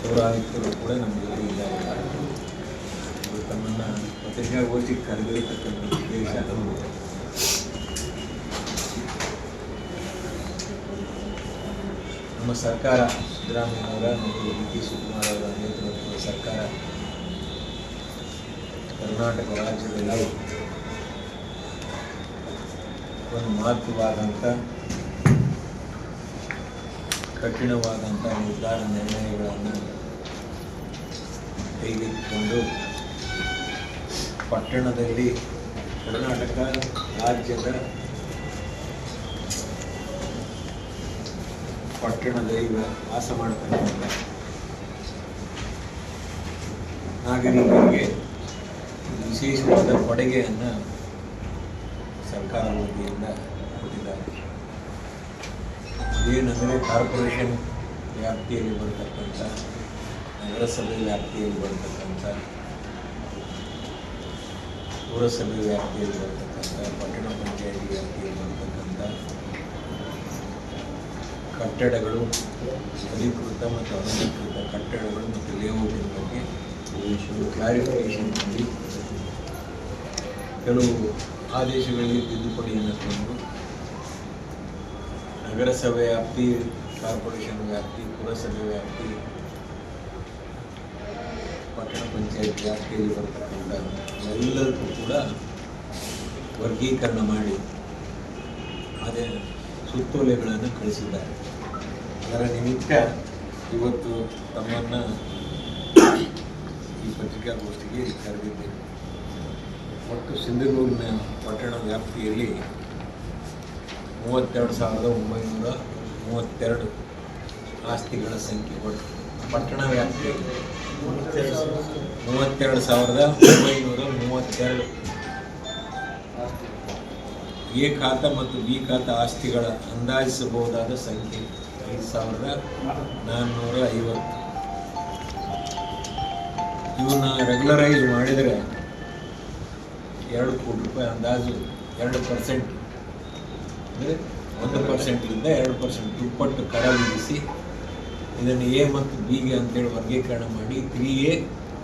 ಪೌರಾಯುಕ್ತರು ಕೂಡ ನಮ್ಮ ಜೊತೆ ಇಲ್ಲ. ಅವರು ತಮ್ಮನ್ನು ಪತ್ರಿಕಾಗೋಷ್ಠಿಗೆ ಕರೆದಿರತಕ್ಕಂಥ ಉದ್ದೇಶ ನಮ್ಮ ಸರ್ಕಾರ ಸಿದ್ದರಾಮಯ್ಯನವರ ಮತ್ತು ಡಿ ಕೆ ಶಿವಕುಮಾರ್ ಅವರ ನೇತೃತ್ವದ ಸರ್ಕಾರ ಕರ್ನಾಟಕ ರಾಜ್ಯದಲ್ಲಿ ಒಂದು ಮಹತ್ವವಾದಂಥ ಕಠಿಣವಾದಂಥ ನಿರ್ಧಾರ ನಿರ್ಣಯಗಳನ್ನು ಕೈಗೆತ್ತಿಕೊಂಡು ಪಟ್ಟಣದಲ್ಲಿ ಕರ್ನಾಟಕ ರಾಜ್ಯದ ಪಟ್ಟಣದಲ್ಲಿ ವಾಸ ಮಾಡ್ತಕ್ಕಂಥ ನಾಗರಿಕರಿಗೆ ವಿಶೇಷವಾದ ಕೊಡುಗೆಯನ್ನು ಸರ್ಕಾರ ವತಿಯಿಂದ ಕೊಟ್ಟಿದ್ದಾರೆ. ಏನಂದರೆ ಕಾರ್ಪೊರೇಷನ್ ವ್ಯಾಪ್ತಿಯಲ್ಲಿ ಬರ್ತಕ್ಕಂಥ, ನಗರಸಭೆ ವ್ಯಾಪ್ತಿಯಲ್ಲಿ ಬರ್ತಕ್ಕಂಥ, ಪುರಸಭೆ ವ್ಯಾಪ್ತಿಯಲ್ಲಿ ಬರ್ತಕ್ಕಂಥ, ಪಟ್ಟಣ ಪಂಚಾಯತಿ ವ್ಯಾಪ್ತಿಯಲ್ಲಿ ಬರ್ತಕ್ಕಂಥ ಕಟ್ಟಡಗಳು, ಅಧಿಕೃತ ಮತ್ತು ಅನಧಿಕೃತ ಕಟ್ಟಡಗಳು ಮತ್ತು ಲೇಔಟಿನ ಬಗ್ಗೆ ಕ್ಲಾರಿಫಿಕೇಶನ್ ಮಾಡಿ. ಕೆಲವು ಆದೇಶಗಳಿಗೆ ತಿದ್ದುಪಡಿಯನ್ನು ತಂದು ನಗರಸಭೆ ವ್ಯಾಪ್ತಿ, ಕಾರ್ಪೊರೇಷನ್ ವ್ಯಾಪ್ತಿ, ಪುರಸಭೆ ವ್ಯಾಪ್ತಿ, ಪಟ್ಟಣ ಪಂಚಾಯತ್ ವ್ಯಾಪ್ತಿಯಲ್ಲಿ ಬರ್ತಕ್ಕಂಥ ಎಲ್ಲರಿಗೂ ಕೂಡ ವರ್ಗೀಕರಣ ಮಾಡಿ ಅದೇ ಸುತ್ತೋಲೆಗಳನ್ನು ಕಳಿಸಿದ್ದಾರೆ. ಅದರ ನಿಮಿತ್ತ ಇವತ್ತು ತಮ್ಮನ್ನು ಈ ಪತ್ರಿಕಾಗೋಷ್ಠಿಗೆ ಕರೆದಿದ್ದೇನೆ. ಒಟ್ಟು ಸಿಂಧನೂರಿನ ಪಟ್ಟಣ ವ್ಯಾಪ್ತಿಯಲ್ಲಿ ಮೂವತ್ತೆರಡು ಸಾವಿರದ ಒಂಬೈನೂರ ಮೂವತ್ತೆರಡು ಆಸ್ತಿಗಳ ಸಂಖ್ಯೆ ಒಟ್ಟು ಪಟ್ಟಣ ವ್ಯಾಪ್ತಿ ಮೂವತ್ತೆರಡು ಸಾವಿರದ ಒಂಬೈನೂರ ಮೂವತ್ತೆರಡು. ಎ ಖಾತ ಮತ್ತು ಬಿ ಖಾತ ಆಸ್ತಿಗಳ ಅಂದಾಜಿಸಬಹುದಾದ ಸಂಖ್ಯೆ ಐದು ಸಾವಿರದ ನಾನ್ನೂರ ಐವತ್ತು. ಇವನ್ನ ರೆಗ್ಯುಲರೈಸ್ ಮಾಡಿದರೆ ಎರಡು ಕೋಟಿ ರೂಪಾಯಿ ಅಂದಾಜು, ಎರಡು ಪರ್ಸೆಂಟ್ ಅಂದರೆ ಒಂದು ಪರ್ಸೆಂಟಿಂದ ಎರಡು ಪರ್ಸೆಂಟ್ ದುಪ್ಪಟ್ಟು ಕರ ವಿಧಿಸಿ ಇದನ್ನು ಎ ಮತ್ತು ಬಿಗೆ ಅಂತೇಳಿ ವರ್ಗೀಕರಣ ಮಾಡಿ three A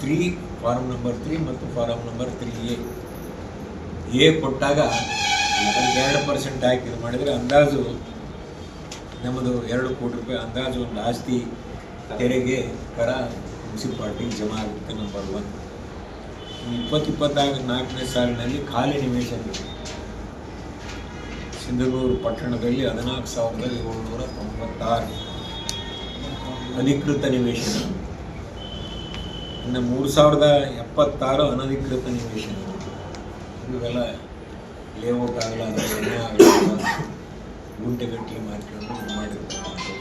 three form number three ಮತ್ತು form number three A. A ಕೊಟ್ಟಾಗ ಅದಕ್ಕೆ ಎರಡು ಪರ್ಸೆಂಟ್ ಹಾಕಿ ಇದು ಮಾಡಿದರೆ ಅಂದಾಜು ನಮ್ಮದು ಎರಡು ಕೋಟಿ ರೂಪಾಯಿ ಅಂದಾಜು ಒಂದು ಆಸ್ತಿ ತೆರಿಗೆ ಕರ ಮುನ್ಸಿಪಾಲ್ಟಿ ಜಮಾ ಆಗುತ್ತೆ ನಂಬರ್ ಒನ್ ಇಪ್ಪತ್ತಿಪ್ಪತ್ತಾಗ ನಾಲ್ಕನೇ ಸಾಲಿನಲ್ಲಿ ಖಾಲಿ ನಿವೇಶನ ಸಿಂಧನೂರು ಪಟ್ಟಣದಲ್ಲಿ ಹದಿನಾಲ್ಕು ಸಾವಿರದ ಏಳ್ನೂರ ತೊಂಬತ್ತಾರು. ಅಧಿಕೃತ ನಿವೇಶನ. ಇನ್ನು ಮೂರು ಸಾವಿರದ ಎಪ್ಪತ್ತಾರು ಅನಧಿಕೃತ ನಿವೇಶನ. ಇವೆಲ್ಲ ಲೇಔಟ್ ಆಗಲ್ಲ ಗುಂಟೆಗಟ್ಟಲೆ ಮಾರ್ಕೆಟ್ ಮಾಡಿರ್ತಾರೆ ಮಾಡಿರ್ತಕ್ಕಂಥದ್ದು.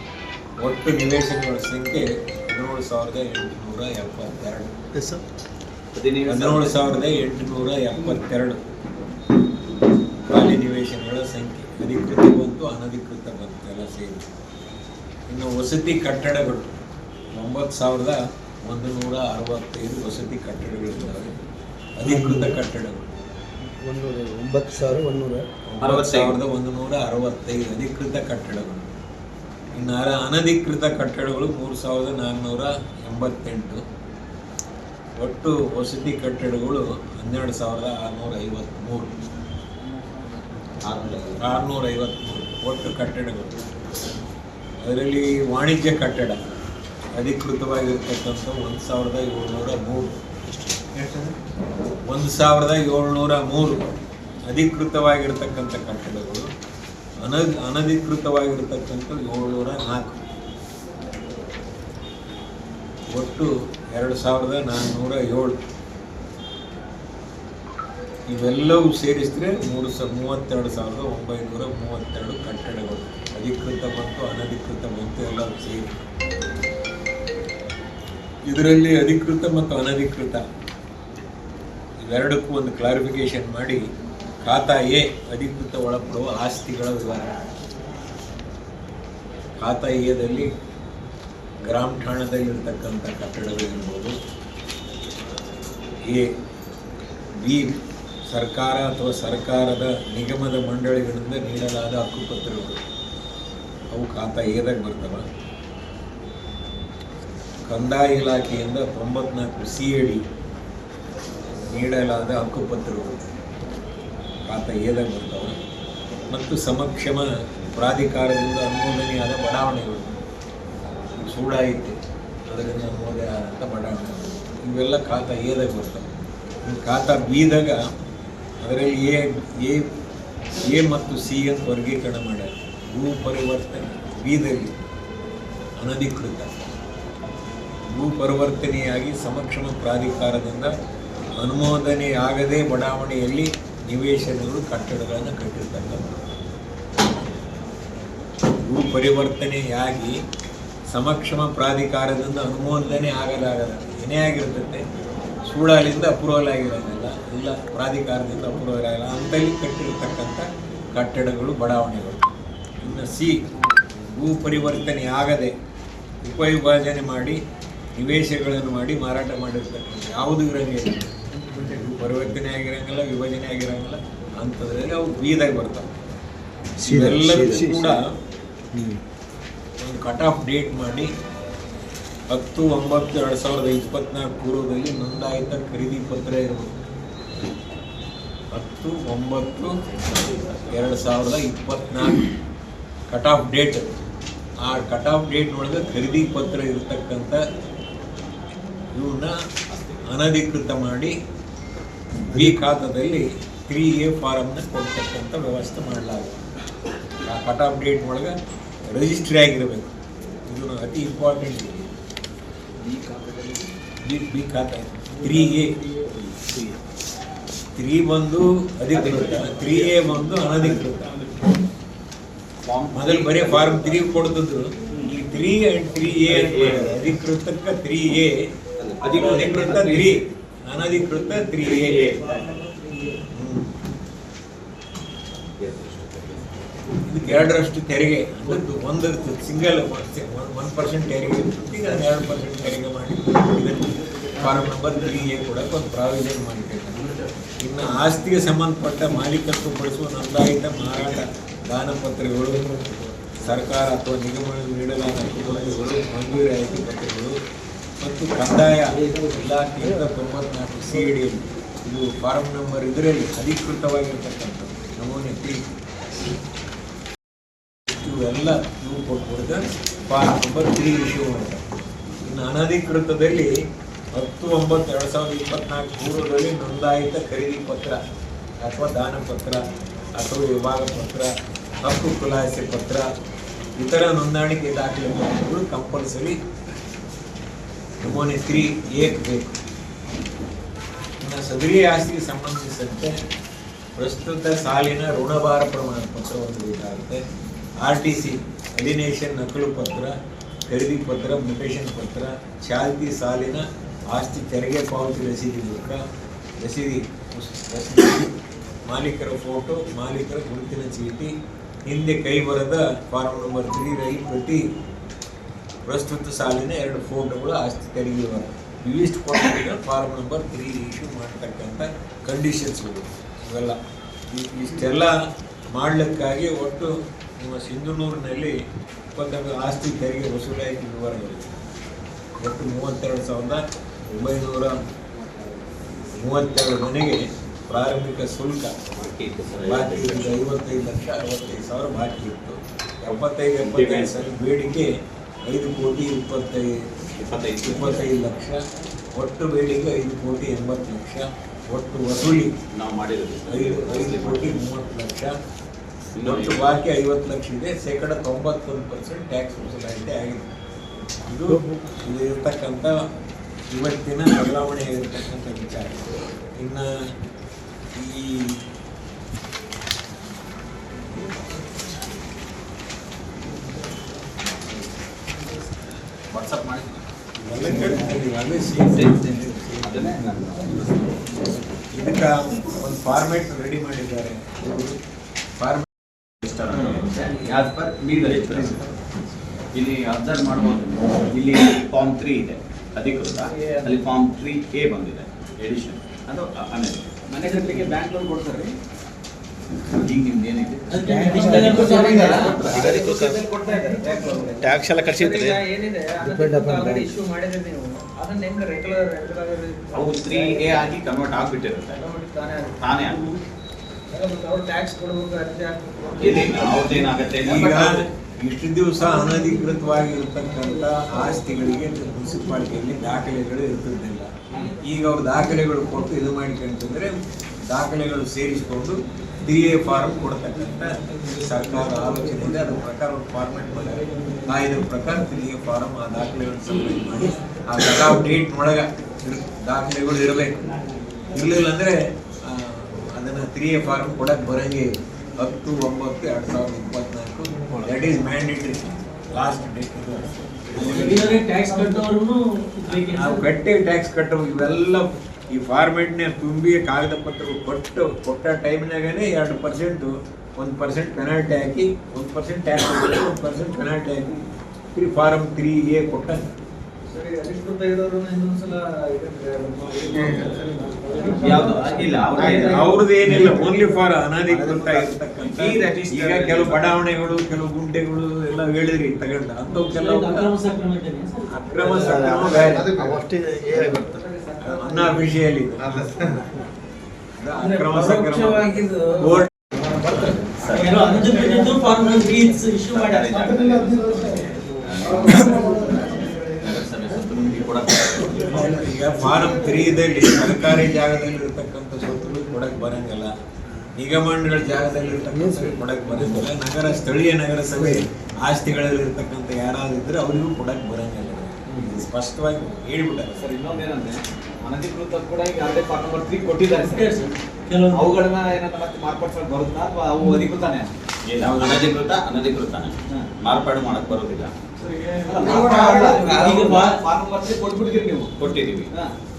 ಒಟ್ಟು ನಿವೇಶನಗಳ ಸಂಖ್ಯೆ ಹದಿನೇಳು ಸಾವಿರದ ಎಂಟುನೂರ ಎಪ್ಪತ್ತೆರಡು. ಹದಿನೇಳು ಸಾವಿರದ ಎಂಟುನೂರ ಎಪ್ಪತ್ತೆರಡು ಖಾಲಿ ನಿವೇಶನಗಳ ಸಂಖ್ಯೆ ಅಧಿಕೃತ ಬಂತು ಅನಧಿಕೃತ ಬಂತು ಎಲ್ಲ ಸೇರಿ. ಇನ್ನು ವಸತಿ ಕಟ್ಟಡಗಳು ಒಂಬತ್ತು ಸಾವಿರದ ಒಂದು ನೂರ ಅರವತ್ತೈದು ವಸತಿ ಕಟ್ಟಡಗಳಿದ್ದಾವೆ ಅಧಿಕೃತ ಕಟ್ಟಡಗಳು. ಒಂದು ಒಂಬತ್ತು ಸಾವಿರ ಒಂದೂರ ಸಾವಿರದ ಒಂದು ನೂರ ಅರವತ್ತೈದು ಅಧಿಕೃತ ಕಟ್ಟಡಗಳು. ಇನ್ನು ಅನಧಿಕೃತ ಕಟ್ಟಡಗಳು ಮೂರು ಸಾವಿರದ ನಾನ್ನೂರ ಎಂಬತ್ತೆಂಟು. ಒಟ್ಟು ವಸತಿ ಕಟ್ಟಡಗಳು ಹನ್ನೆರಡು ಸಾವಿರದ ಆರುನೂರ ಐವತ್ತ್ಮೂರು ಆರುನೂರ ಐವತ್ತ್ಮೂರು ಒಟ್ಟು ಕಟ್ಟಡಗಳು. ಅದರಲ್ಲಿ ವಾಣಿಜ್ಯ ಕಟ್ಟಡ ಅಧಿಕೃತವಾಗಿರ್ತಕ್ಕಂಥ ಒಂದು ಸಾವಿರದ ಏಳ್ನೂರ ಮೂರು. ಒಂದು ಸಾವಿರದ ಏಳ್ನೂರ ಮೂರು ಅಧಿಕೃತವಾಗಿರ್ತಕ್ಕಂಥ ಕಟ್ಟಡಗಳು ಅನ ಅನಧಿಕೃತವಾಗಿರ್ತಕ್ಕಂಥ ಏಳ್ನೂರ ನಾಲ್ಕು. ಒಟ್ಟು ಎರಡು ಸಾವಿರದ ನಾನ್ನೂರ ಏಳು. ಇವೆಲ್ಲವೂ ಸೇರಿಸಿದ್ರೆ ಮೂರು ಸ, ಮೂವತ್ತೆರಡು ಸಾವಿರದ ಒಂಬೈನೂರ ಮೂವತ್ತೆರಡು ಕಟ್ಟಡಗಳು, ಅಧಿಕೃತ ಮತ್ತು ಅನಧಿಕೃತ ಮತ್ತು ಎಲ್ಲ ಸೇರಿ. ಇದರಲ್ಲಿ ಅಧಿಕೃತ ಮತ್ತು ಅನಧಿಕೃತ. ಇವೆರಡಕ್ಕೂ ಒಂದು ಕ್ಲಾರಿಫಿಕೇಶನ್ ಮಾಡಿ ಖಾತಾ ಎ ಅಧಿಕೃತ ಒಳಪಡುವ ಆಸ್ತಿಗಳ ವಿವರ. ಖಾತಾ ಎದಲ್ಲಿ ಗ್ರಾಮ ಠಾಣದಲ್ಲಿರ್ತಕ್ಕಂಥ ಕಟ್ಟಡಗಳಿರ್ಬೋದು ಎ, ಬಿ ಸರ್ಕಾರ ಅಥವಾ ಸರ್ಕಾರದ ನಿಗಮದ ಮಂಡಳಿಗಳಿಂದ ನೀಡಲಾದ ಹಕ್ಕುಪತ್ರಗಳು. ಅವು ಖಾತಾ ಏದಾಗ ಬರ್ತವೆ. ಕಂದಾಯ ಇಲಾಖೆಯಿಂದ ತೊಂಬತ್ನಾಲ್ಕು ಸಿ ನೀಡಲಾದ ಹಕ್ಕುಪತ್ರಗಳು ಖಾತ ಏದಾಗ ಬರ್ತವ. ಮತ್ತು ಸಮಕ್ಷಮ ಪ್ರಾಧಿಕಾರದಿಂದ ಅನುಮೋದನೆಯಾದ ಬಡಾವಣೆಗಳು. ಸೂಡಾಯಿತು ಅದರಿಂದ ಅನುಮೋದನೆ ಆದಂಥ ಬಡಾವಣೆ ಇವೆಲ್ಲ ಖಾತ ಏದಾಗ ಬರ್ತವೆ. ಖಾತಾ ಬಿದಾಗ ಅದರಲ್ಲಿ ಎ ಎ ಎ ಮತ್ತು ಸಿ ಅಂತ ವರ್ಗೀಕರಣ ಮಾಡ್ಯಾರ. ಭೂ ಪರಿವರ್ತನೆ ಬೀದಲ್ಲಿ ಅನಧಿಕೃತ. ಭೂ ಪರಿವರ್ತನೆಯಾಗಿ ಸಮಕ್ಷಮ ಪ್ರಾಧಿಕಾರದಿಂದ ಅನುಮೋದನೆಯಾಗದೇ ಬಡಾವಣೆಯಲ್ಲಿ ನಿವೇಶನಗಳು, ಕಟ್ಟಡಗಳನ್ನು ಕಟ್ಟಿರ್ತಕ್ಕಂಥ ಭೂ ಪರಿವರ್ತನೆಯಾಗಿ ಸಮಕ್ಷಮ ಪ್ರಾಧಿಕಾರದಿಂದ ಅನುಮೋದನೆ ಆಗಲಾಗದ ಏನೇ ಆಗಿರ್ತೈತೆ ಸೂಡಾಲಿಂದ ಅಪ್ರೂವಲ್ ಆಗಿರೋದಿಲ್ಲ ಇಲ್ಲ ಪ್ರಾಧಿಕಾರದಿಂದ ಅಪ್ರೂವಲ್ ಆಗಿಲ್ಲ ಅಂತಲ್ಲಿ ಕಟ್ಟಿರ್ತಕ್ಕಂಥ ಕಟ್ಟಡಗಳು ಬಡಾವಣೆಗಳು. ಇನ್ನು ಸಿ ಭೂ ಪರಿವರ್ತನೆ ಆಗದೆ ಉಪವಿಭಾಜನೆ ಮಾಡಿ ನಿವೇಶಗಳನ್ನು ಮಾಡಿ ಮಾರಾಟ ಮಾಡಿರ್ತಕ್ಕಂಥ ಯಾವುದು ಇರೋಂಗಿಲ್ಲ. ಭೂ ಪರಿವರ್ತನೆ ಆಗಿರೋಂಗಿಲ್ಲ ವಿಭಜನೆ ಆಗಿರೋಂಗಿಲ್ಲ ಅಂಥದ್ರಲ್ಲಿ ಅವು ಬೀದಾಗಿ ಬರ್ತಾವೆ. ಸೀದಾ, ಇವೆಲ್ಲದಕ್ಕೂ ಕೂಡ ಒಂದು ಕಟ್ ಆಫ್ ಡೇಟ್ ಮಾಡಿ ಹತ್ತು ಒಂಬತ್ತು ಎರಡು ಸಾವಿರದ ಇಪ್ಪತ್ನಾಲ್ಕು ಪೂರ್ವದಲ್ಲಿ ನೋಂದಾಯಿತ ಖರೀದಿ ಪತ್ರ ಇರಬೇಕು ಹತ್ತು ಒಂಬತ್ತು ಎರಡು ಸಾವಿರದ ಇಪ್ಪತ್ನಾಲ್ಕು. ಕಟ್ ಆಫ್ ಡೇಟ್ ಆ ಕಟ್ ಆಫ್ ಡೇಟ್ ಒಳಗೆ ಖರೀದಿ ಪತ್ರ ಇರತಕ್ಕಂಥ ಇವನ್ನ ಅನಧಿಕೃತ ಮಾಡಿ ಬಿ ಖಾತಾದಲ್ಲಿ ತ್ರೀ ಎ ಫಾರಮ್ನ ಕೊಡ್ತಕ್ಕಂಥ ವ್ಯವಸ್ಥೆ ಮಾಡಲಾಗುತ್ತೆ ಆ ಕಟ್ ಆಫ್ ಡೇಟ್ ಒಳಗೆ ರಿಜಿಸ್ಟ್ರಿ ಆಗಿರಬೇಕು. ಇದು ಅತಿ ಇಂಪಾರ್ಟೆಂಟ್ ಬಿ ಖಾತಾ ತ್ರೀ ಎ ತ್ರೀ ಬಂದು ಅಧಿಕೃತ. ತ್ರೀ ಎ ಬಂದು ಅನಧಿಕೃತ. ಮೊದಲು ಬರೀ ಫಾರ್ಮ್ ತ್ರೀ ಕೊಡ್ತಿದ್ರು. ಈ ತ್ರೀ ಅಂಡ್ ತ್ರೀ ಎ ಅಧಿಕೃತಕ್ಕೆ ತ್ರೀ ಎ ಅಧಿಕೃತ ತ್ರೀ ಅನಧಿಕೃತ ತ್ರೀ ಎ ಎರಡರಷ್ಟು ತೆರಿಗೆ ಒಂದು ಒಂದು ಸಿಂಗಲ್ ಒನ್ ಪರ್ಸೆಂಟ್ ತೆರಿಗೆ ಎರಡು ಪರ್ಸೆಂಟ್ ತೆರಿಗೆ ಮಾಡಿ ಇದನ್ನು ಫಾರ್ಮ್ ನಂಬರ್ ತ್ರೀ ಎ ಕೂಡ ಒಂದು ಪ್ರಾವಿಷನ್ ಮಾಡಿದ್ದೇವೆ ಇನ್ನು ಆಸ್ತಿಗೆ ಸಂಬಂಧಪಟ್ಟ ಮಾಲೀಕತ್ವ ಬಳಸುವ ನೋಂದಾಯಿತ ಮಾರಾಟ ದಾನಪತ್ರಗಳು, ಸರ್ಕಾರ ಅಥವಾ ನಿಗಮ ನೀಡಲಾದ ಹಕ್ಕುಪತ್ರಗಳು ಮಂಜೂರಿ ಆಯ್ಕೆ ಪತ್ರಗಳು ಮತ್ತು ಕಂದಾಯ ಇಲಾಖೆಯಿಂದ ತೊಂಬತ್ನಾಲ್ಕು ಸಿ ಡಿ ಇದು ಫಾರ್ಮ್ ನಂಬರ್ ಇದರಲ್ಲಿ ಅಧಿಕೃತವಾಗಿರ್ತಕ್ಕಂಥ ನಮೂನೆ ತ್ರೀ ಇವೆಲ್ಲ ಇವು ಕೊಟ್ಬಿಡ್ದ ನಂಬರ್ ತ್ರೀ ಇಶ್ಯೂ ಮಾಡ್ತಾರೆ ಇನ್ನು ಅನಧಿಕೃತದಲ್ಲಿ ಹತ್ತು, ಒಂಬತ್ತು, ಎರಡು ಸಾವಿರದ ಇಪ್ಪತ್ನಾಲ್ಕು ಮೂರರಲ್ಲಿ ನೋಂದಾಯಿತ ಖರೀದಿ ಪತ್ರ ಅಥವಾ ದಾನ ಪತ್ರ ಅಥವಾ ವಿಭಾಗ ಪತ್ರ, ಹಕ್ಕು ಖುಲಾಸೆ ಪತ್ರ, ಇತರ ನೋಂದಾಣಿಕೆ ಮಾಡಿದ್ರು ಕಂಪಲ್ಸರಿ ನಮೂನೆ ತ್ರೀ ಏಕ್ ಬೇಕು. ಇನ್ನು ಸದರಿ ಆಸ್ತಿಗೆ ಸಂಬಂಧಿಸಿದಂತೆ ಪ್ರಸ್ತುತ ಸಾಲಿನ ಋಣಭಾರ ಪ್ರಮಾಣ ಪತ್ರವನ್ನು ಬೇಕಾಗುತ್ತೆ ಆರ್ ಟಿ ಸಿ ಅಲಿನೇಷನ್, ನಕಲು ಪತ್ರ, ಖರೀದಿ ಪತ್ರ, ಮ್ಯುಟೇಷನ್ ಪತ್ರ, ಚಾಲ್ತಿ ಸಾಲಿನ ಆಸ್ತಿ ತೆರಿಗೆ ಪಾವತಿ ರಸೀದಿ ಮೂಲಕ ರಸೀದಿ ಮಾಲೀಕರ ಫೋಟೋ, ಮಾಲೀಕರ ಗುರುತಿನ ಚೀಟಿ, ಹಿಂದೆ ಕೈ ಬರದ ಫಾರ್ಮ್ ನಂಬರ್ ತ್ರೀ ರೈ ಪ್ರತಿ ಪ್ರಸ್ತುತ ಸಾಲಿನ ಎರಡು ಫೋಟೋಗಳು ಆಸ್ತಿ ತೆರಿಗೆ ಇವಿಷ್ಟು ಕೊಟ್ಟಿಗೆ ಫಾರ್ಮ್ ನಂಬರ್ ತ್ರೀ ಇಶ್ಯೂ ಮಾಡ್ತಕ್ಕಂಥ ಕಂಡೀಷನ್ಸ್ಗಳು ಇವೆಲ್ಲ. ಇಷ್ಟೆಲ್ಲ ಮಾಡಲಿಕ್ಕಾಗಿ ಒಟ್ಟು ನಿಮ್ಮ ಸಿಂಧುನೂರಿನಲ್ಲಿ ಇಪ್ಪತ್ತೊಂದು ಆಸ್ತಿ ತೆರಿಗೆ ವಸೂಲಾಯಿತು ವಿವರಗಳು. ಒಟ್ಟು ಮೂವತ್ತೆರಡು ಸಾವಿರದ ಒಂಬೈನೂರ ಮೂವತ್ತೆರಡು ಮನೆಗೆ ಪ್ರಾರಂಭಿಕ ಶುಲ್ಕ ಬಾಕಿ ಇದ್ದು ಐವತ್ತೈದು ಲಕ್ಷ ಅರವತ್ತೈದು ಸಾವಿರ ಬಾಕಿ ಇತ್ತು. ಎಪ್ಪತ್ತೈದು ಎಪ್ಪತ್ತೈದು ಸಾವಿರ ಬೇಡಿಕೆ ಐದು ಕೋಟಿ ಇಪ್ಪತ್ತೈದು ಇಪ್ಪತ್ತೈದು. ಇಪ್ಪತ್ತೈದು ಲಕ್ಷ ಒಟ್ಟು ಬೇಡಿಕೆ ಐದು ಕೋಟಿ ಎಂಬತ್ತು ಲಕ್ಷ ಒಟ್ಟು ವಸೂಲಿ ನಾವು ಮಾಡಿರೋದು ಐದು ಐದು ಕೋಟಿ ಮೂವತ್ತು ಲಕ್ಷ ಒಟ್ಟು ಬಾಕಿ ಐವತ್ತು ಲಕ್ಷ ಇದೆ. ಶೇಕಡ ತೊಂಬತ್ತೊಂದು ಪರ್ಸೆಂಟ್ ಟ್ಯಾಕ್ಸ್ ವಸೂಲಾಯಿತಿ ಆಗಿದೆ. ಇದು ಇರ್ತಕ್ಕಂಥ ಇವತ್ತಿನ ಬದಲಾವಣೆ ಆಗಿರ್ತಕ್ಕಂಥ ವಿಚಾರ. ಇನ್ನು ಈ ವಾಟ್ಸಪ್ ಮಾಡಿ. ಇದಕ್ಕೆ ಒಂದು ಫಾರ್ಮ್ಯಾಟ್ ರೆಡಿ ಮಾಡಿದ್ದಾರೆ. ಇಲ್ಲಿ ಅಬ್ಸರ್ವ್ ಮಾಡ್ಬೋದು. ಇಲ್ಲಿ ಫಾರ್ಮ್ ತ್ರೀ ಇದೆ. ಅಧಿಕೃತ. ಅಲ್ಲಿ ಫಾರ್ಮ್ ತ್ರೀ ಎ ಬಂದಿದೆ. ಎಡಿಷನ್ ಅದು ಮನೆ ಕಟ್ಟಲಿಕ್ಕೆ ಬ್ಯಾಂಕ್ ಲೋನ್ ಕೊಡ್ತಾರೆ. ಈಗ ನಿಮ್ದು ಏನಿದೆ? ಟ್ಯಾಕ್ಸ್ ಎಲ್ಲ ಕಟ್ಸಿದ್ರೆ ಇಶ್ಯೂ ಮಾಡಿದ್ರೆ ನೀವು. ಅದನ್ನ ಹೆಂಗೆ ರೆಗ್ಯುಲರ್ ರೆಗ್ಯುಲರ್ ಅವು ತ್ರೀ ಎ ಆಗಿ ಕನ್ವರ್ಟ್ ಆಗ್ಬಿಟ್ಟಿರುತ್ತೆ. ತಾನೇ ತಾನೇ ಆಗುತ್ತೆ. ಇಷ್ಟು ದಿವಸ ಅನಧಿಕೃತವಾಗಿರ್ತಕ್ಕಂಥ ಆಸ್ತಿಗಳಿಗೆ ಮುನ್ಸಿಪಾಲಿಟಿಯಲ್ಲಿ ದಾಖಲೆಗಳು ಇರ್ತಿದ್ದಿಲ್ಲ ಈಗ ಅವ್ರು ದಾಖಲೆಗಳು ಕೊಟ್ಟು ಇದು ಮಾಡಿಕೊಂತಂದ್ರೆ ದಾಖಲೆಗಳು ಸೇರಿಸಿಕೊಂಡು ಡಿ ಎ ಫಾರ್ಮ್ ಕೊಡ್ತಕ್ಕಂಥ ಸರ್ಕಾರದ ಆಲೋಚನೆಯಿಂದ ಅದ್ರ ಪ್ರಕಾರ ಅವ್ರು ಫಾರ್ಮೆಟ್ ಮಾಡ್ತಾರೆ ನಾ ಇದ್ರ ಪ್ರಕಾರ ತಿ ಎ ಫಾರಂ ಆ ದಾಖಲೆಗಳನ್ನು ಸಬ್ಮಿಟ್ ಮಾಡಿ ಆ ಡೇಟ್ ಒಳಗೆ ದಾಖಲೆಗಳು ಇರಬೇಕು. ಇರಲಿಲ್ಲ ಅಂದರೆ ತ್ರೀ ಎ ಫಾರ್ಮ್ ಕೊಡಕ್ಕೆ ಬರೋಂಗೆ. ಹತ್ತು ಒಂಬತ್ತು ಎರಡು ಸಾವಿರದ ಇಪ್ಪತ್ನಾಲ್ಕು that is mandatory last date ನಾವು ಕಟ್ಟಿ ಟ್ಯಾಕ್ಸ್ ಕಟ್ಟೋ ಇವೆಲ್ಲ ಈ ಫಾರ್ಮೆಟ್ನೇ ತುಂಬಿ ಕಾಗದ ಪತ್ರಗಳು ಕೊಟ್ಟು ಕೊಟ್ಟ ಟೈಮ್ನಾಗನೇ ಎರಡು ಪರ್ಸೆಂಟು ಒಂದು ಪರ್ಸೆಂಟ್ ಪೆನಾಲ್ಟಿ ಹಾಕಿ ಒಂದು ಪರ್ಸೆಂಟ್ ಟ್ಯಾಕ್ಸ್ ಒಂದು ಪರ್ಸೆಂಟ್ ಪೆನಾಲ್ಟಿ ಹಾಕಿ ತ್ರೀ ಫಾರಮ್ ತ್ರೀ ಎ ಕೊಟ್ಟ ಸರಿ ಅಧಿಕೃತ ಇರೋರು ಇನ್ನೊಂದ್ಸಲ ಯಾವ್ದು? ಇಲ್ಲ ಅವ್ರದ್ದು ಅವ್ರದ್ದು ಏನಿಲ್ಲ ಓನ್ಲಿ ಫಾರ್ ಅನಧಿಕೃತ ಇರ್ತಕ್ಕಂಥ ಈಗ ಕೆಲವು ಬಡಾವಣೆಗಳು ಕೆಲವು ಗುಂಟೆಗಳು ಎಲ್ಲ ಹೇಳಿದ್ರಿ ತಗೊಂಡ. ಅಂಥವು ಕೆಲವು ಅಕ್ರಮ ಇದು ಅಕ್ರಮ ಸಕ್ರಮ ಇಶ್ಯೂ ಮಾಡ್ಯಾರ ನಗರಸಭೆ ಸುತ್ತಮುತ್ತ ಕೊಡಕ್ಕೆ ಈಗ ಫಾರಂ ತ್ರೀದಲ್ಲಿ ಸರ್ಕಾರಿ ಜಾಗದಲ್ಲಿ ಇರತಕ್ಕಂಥ ಸ್ವತ್ತುಗಳು ಕೊಡಕ್ ಬರಂಗಿಲ್ಲ. ನಿಗಮಗಳ ಜಾಗದಲ್ಲಿ ಇರತಕ್ಕಂಥ ಕೊಡಕ್ ಬರಂಗಿಲ್ಲ. ನಗರ ಸ್ಥಳೀಯ ನಗರಸಭೆ ಆಸ್ತಿಗಳಲ್ಲಿ ಇರ್ತಕ್ಕಂಥ ಯಾರಾದ್ರೂ ಇದ್ರೆ ಅವರಿಗೂ ಕೊಡಕ್ ಬರಂಗಿಲ್ಲ. ಇದು ಸ್ಪಷ್ಟವಾಗಿ ಹೇಳ್ಬಿಟ್ಟಾರೆ. ಸರ್ ಇನ್ನೊಂದೇನಂದ್ರೆ ಅನಧಿಕೃತ ಕೂಡ ಈಗ ಯಾವುದೇ ಪಾಠ ಮಾಡ್ತೀವಿ ಕೊಟ್ಟಿದ್ದಾರೆ ಸರ್. sir. ಅವುಗಳನ್ನ ಏನಂತ ಮತ್ತೆ ಮಾರ್ಪಾಡ್ಸೋಕೆ ಬರುತ್ತಾ ಅಥವಾ ಅವು ಅಧಿಕೃತಾನೆ? ಅನಧಿಕೃತ ಅನಧಿಕೃತಾನೆ. ಮಾರ್ಪಾಡು ಮಾಡಕ್ ಬರೋದಿಲ್ಲ. ಈಗ ಬಾ- ಪಾರ್ಟ್ ನಂಬರ್ ತ್ರೀ ನೀವು ಕೊಟ್ಟಿದೀವಿ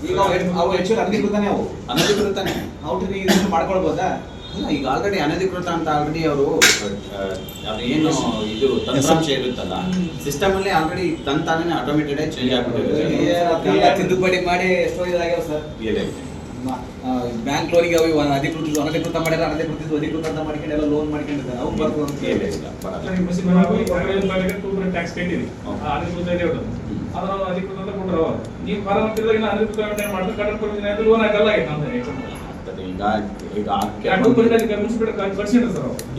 ಈಗ ಅವು ಹೆಚ್ಚು ಅನಧಿಕೃತನೇ ಅವು ಅನಧಿಕೃತನೇ ಔಟ್ ಇದನ್ನ ಮಾಡ್ಕೊಳ್ಬೋದಾ ಇಲ್ಲ, ಈಗ ಆಲ್ರೆಡಿ ಅನಧಿಕೃತ ಅಂತ ಆಲ್ರೆಡಿ ಅವರು ಏನು ಇದು ತಂತ್ರಾಂಶ ಇರುತ್ತಲ್ಲ ಸಿಸ್ಟಮ್ ಅಲ್ಲಿ ಆಲ್ರೆಡಿ ತಂತಾನೇ ಆಟೋಮೇಟೆಡ್ ಆಗಿ ಚೇಂಜ್ ಎಲ್ಲ ತಿದ್ದುಪಡಿ ಮಾಡಿ ಎಷ್ಟೋ ಇದಾಗ್ಯಾವ ಸರ್. ಬ್ಯಾಂಕ್ ಲೋನಿಗೆ ಅವು ಅಧಿಕೃತ ಅನಧಿಕೃತ ಮಾಡ್ಯಾರ ಅನಧಿಕೃತ ಅಧಿಕೃತ ಅಂತ ಮಾಡ್ಕೊಂಡೆಲ್ಲ ಲೋನ್ ಮಾಡ್ಕೊಂಡಿದ್ದಾರೆ. ಅವು ಬರ್ತದೆ ಅಂತ. ಟ್ಯಾಕ್ಸ್. ಅಧಿಕೃತ ಇದೆ ಅದು ಅದನ್ನ ಅಧಿಕೃತ ಅಂತ ಕೊಟ್ಟರು ಅವರು. ನೀವು ಅಧಿಕೃತ ಮಾಡಿದ್ರೆ ಕಟ್ಟಡ ಪರಿಚಯ ಲೋನ್ ಆಗಲ್ಲ. ಈಗ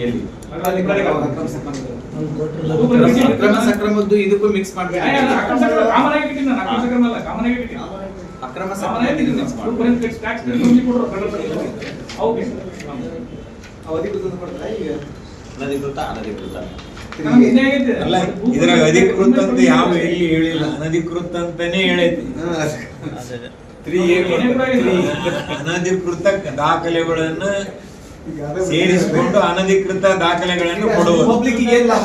ಎಲ್ಲಿ? ಅಕ್ರಮ ಸಕ್ರಮದ್ದು ಇದಕ್ಕೂ ಮಿಕ್ಸ್ ಮಾಡ್ಬೇಕು. ಕಾಮನ್ ಆಗಿ ಕಾಮನ್ ಆಗಿ ಅಕ್ರಮ ಅನಧಿಕೃತ ಇದ್ರಾಗ ಅಧಿಕೃತ ಅಂತ ಯಾವ ಎಲ್ಲಿ ಹೇಳಿಲ್ಲ? ಅನಧಿಕೃತ ಅಂತಾನೆ ಹೇಳೈತಿ. ತ್ರೀ ಅನಧಿಕೃತ ದಾಖಲೆಗಳನ್ನ ಸೇರಿಸಿಕೊಂಡು ಅನಧಿಕೃತ ದಾಖಲೆಗಳನ್ನು ಕೊಡುವುದು. ಪಬ್ಲಿಕ್ ಏನ್ ಲಾಭ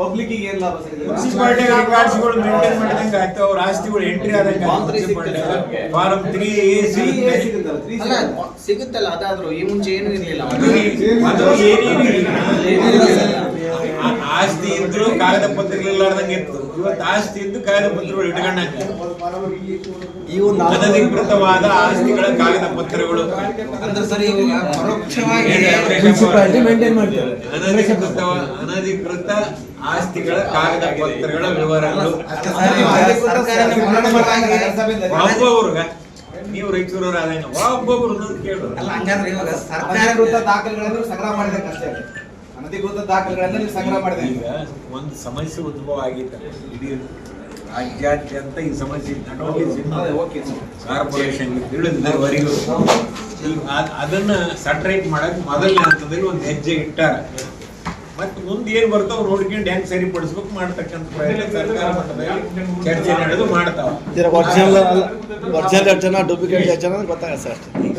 ಪಬ್ಲಿಕ್ ಏನ್ ಲಾಭ ಸರ್ ಇದು? ಮುನ್ಸಿಪಾಲಿಟಿ ರೆಕಾರ್ಡ್ಸ್ಗಳು ಮೇಂಟೈನ್ ಮಾಡಿದಂಗೆ ಆಯ್ತು ಅವ್ರ ಆಸ್ತಿಗಳು ಎಂಟ್ರಿ ಆದಂಗೆ. ಫಾರಂ ತ್ರೀ ಎ ಸಿಗುತ್ತಲ್ಲ, ಅದಾದ್ರೂ ಈ ಮುಂಚೆ ಏನು ಇರಲಿಲ್ಲ. ಅದು ಆಸ್ತಿ ಇದ್ರು ಕಾಗದ ಪತ್ರ ಇರ್ಲಾರ್ದಂಗೆ ಇತ್ತು. ಇವತ್ತು ಆಸ್ತಿ ಇದ್ದು ಕಾಗದ ಪತ್ರಗಳು ಇಟ್ಕೊಂಡಂಗೆ ಅನಧಿಕೃತವಾದ ಆಸ್ತಿಗಳ ಕಾಗದ ಪತ್ರಗಳು. ಅಂದ್ರೆ ಸರಿ ಇವಾಗ ಪರೋಕ್ಷವಾಗಿ ಮುನ್ಸಿಪಾಲಿಟಿ ಮೇಂಟೈನ್ ಮಾಡ್ತಾರೆ? ಅನಧಿಕೃತ ಅನಧಿಕೃತ ಆಸ್ತಿಗಳ ಕಾಗದ ಪತ್ರಗಳ ವಿವರಗಳು. ಒಬ್ಬೊಬ್ರುಗ. ನೀವು ರಾಯಚೂರವ್ರು ಆದಂಗ ಒಬ್ಬೊಬ್ರು ಅನ್ನೋದು ಕೇಳು ಅಲ್ಲ ಹಂಗಾದ್ರೆ ಇವಾಗ ಸರ್ಕಾರ ದಾಖಲೆಗಳನ್ನು ಸಂಗ್ರಹ ಮಾಡಿದೆ ಅಷ್ಟೇ ಅನಧಿಕೃತ ದಾಖಲೆಗಳನ್ನ ನೀವು ಸಂಗ್ರಹ ಮಾಡಿದೆ. ಈಗ ಒಂದು ಸಮಸ್ಯೆ ಉದ್ಭವ ಆಗಿತ್ತು ಇಡೀ ರಾಜ್ಯಾದ್ಯಂತ ಈ ಸಮಸ್ಯೆ. ಕಾರ್ಪೊರೇಷನ್ ತಿಳಿದವರೆಗೂ ಅದನ್ನ ಸಟ್ರೈಟ್ ಮಾಡಕ್ ಮೊದಲನೇ ಹಂತದಲ್ಲಿ ಒಂದು ಹೆಜ್ಜೆ ಇಟ್ಟಾರ. ಮತ್ತೆ ಮುಂದೆ ಏನ್ ಬರ್ತಾವ ನೋಡ್ಕೊಂಡು ಹೆಂಗ್ ಸರಿಪಡಿಸ್ಬೇಕು ಮಾಡ್ತಕ್ಕಂಥ ಪ್ರಯತ್ನ ಸರ್ಕಾರ ಮಟ್ಟದಲ್ಲಿ ಚರ್ಚೆ ನಡೆದು ಮಾಡ್ತಾವ. ಡೂಪ್ಲಿಕೇಟ್ ಗೊತ್ತಾಗ ಸರ್ ಅಷ್ಟೇ. ಈಗ